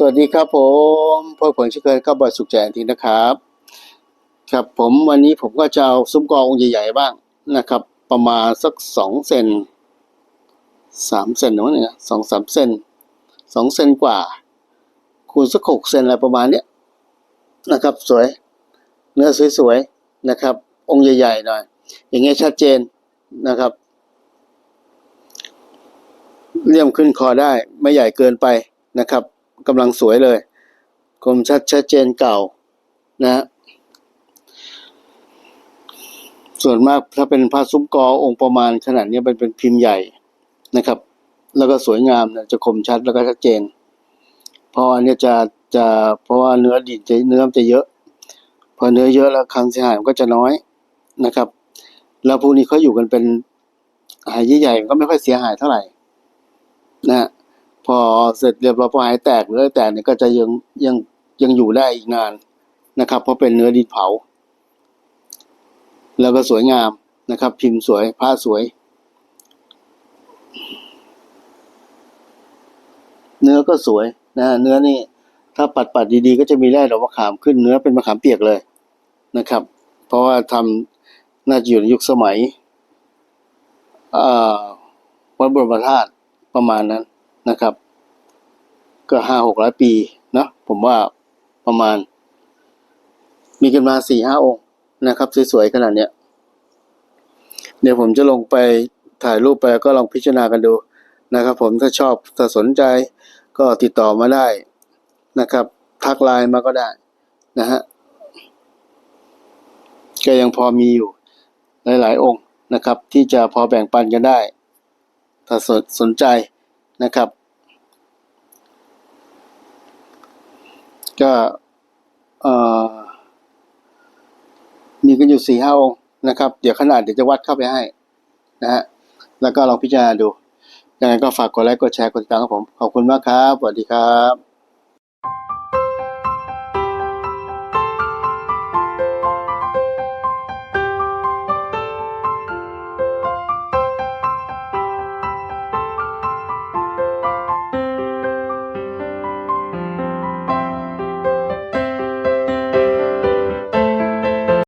สวัสดีครับผมพวกผมชื่อเคยก็บอยสุขใจทีนะครับ ครับผมวันนี้ผมก็จะเอาซุ้มกอองใหญ่ๆบ้างนะครับ ประมาณสักสองเซนสามเซนนะวะเนี่ยสองสามเซนสองเซนกว่า คูณสักหกเซนอะไรประมาณเนี้ยนะครับ สวย เนื้อสวยๆนะครับ องค์ใหญ่ๆหน่อย อย่างเงี้ยชัดเจนนะครับเลี่ยมขึ้นคอได้ไม่ใหญ่เกินไปนะครับ กำลังสวยเลยคมชัดชัดเจนเก่านะฮะส่วนมากถ้าเป็นพระซุ้มกอองค์ประมาณขนาดนี้เป็นเป็นพิมพ์ใหญ่นะครับ แล้วก็สวยงามนะจะคมชัดแล้วก็ชัดเจน เพราะอันนี้จะจะเพราะว่าเนื้อดินจะเนื้อมันจะเยอะ พอเนื้อเยอะแล้วครั้งเสียหายมันก็จะน้อยนะครับ แล้วพวกนี้เขาอยู่กันเป็นหายใหญ่ๆมันก็ไม่ค่อยเสียหายเท่าไหร่นะฮะ พอเสร็จเรียบร้อยพอหายแตกเนื้อแตกเนี่ยก็จะยังยังยังอยู่ได้อีกนานนะครับ เพราะเป็นเนื้อดินเผา แล้วก็สวยงามนะครับ พิมพ์สวยผ้าสวย เนื้อก็สวยนะเนื้อนี่ถ้าปัดปัดดีๆ ก็จะมีแร่ดอกมะขามขึ้นเนื้อเป็นมะขามเปียกเลยนะครับ เพราะว่าทำน่าจะอยู่ในยุคสมัยอ่าวัดบรมธาตุประมาณนั้น นะครับ ก็ห้าหกร้อยปีเนาะผมว่าประมาณ มีกันมาสี่ห้าองค์นะครับ สวยๆขนาดเนี้ยเดี๋ยวผมจะลงไปถ่ายรูปไปก็ลองพิจารณากันดูนะครับ ผมถ้าชอบถ้าสนใจก็ติดต่อมาได้นะครับ ทักไลน์มาก็ได้นะฮะก็ยังพอมีอยู่หลาย ๆ องค์นะครับ ที่จะพอแบ่งปันกันได้ ถ้าสนสนใจนะครับ ก็มีกันอยู่สี่ห้าองค์นะครับ เดี๋ยวขนาดเดี๋ยวจะวัดเข้าไปให้นะฮะแล้วก็ลองพิจารณาดูยังไงก็ฝากกดไลค์กดแชร์กดติดตามครับผม ขอบคุณมากครับ สวัสดีครับ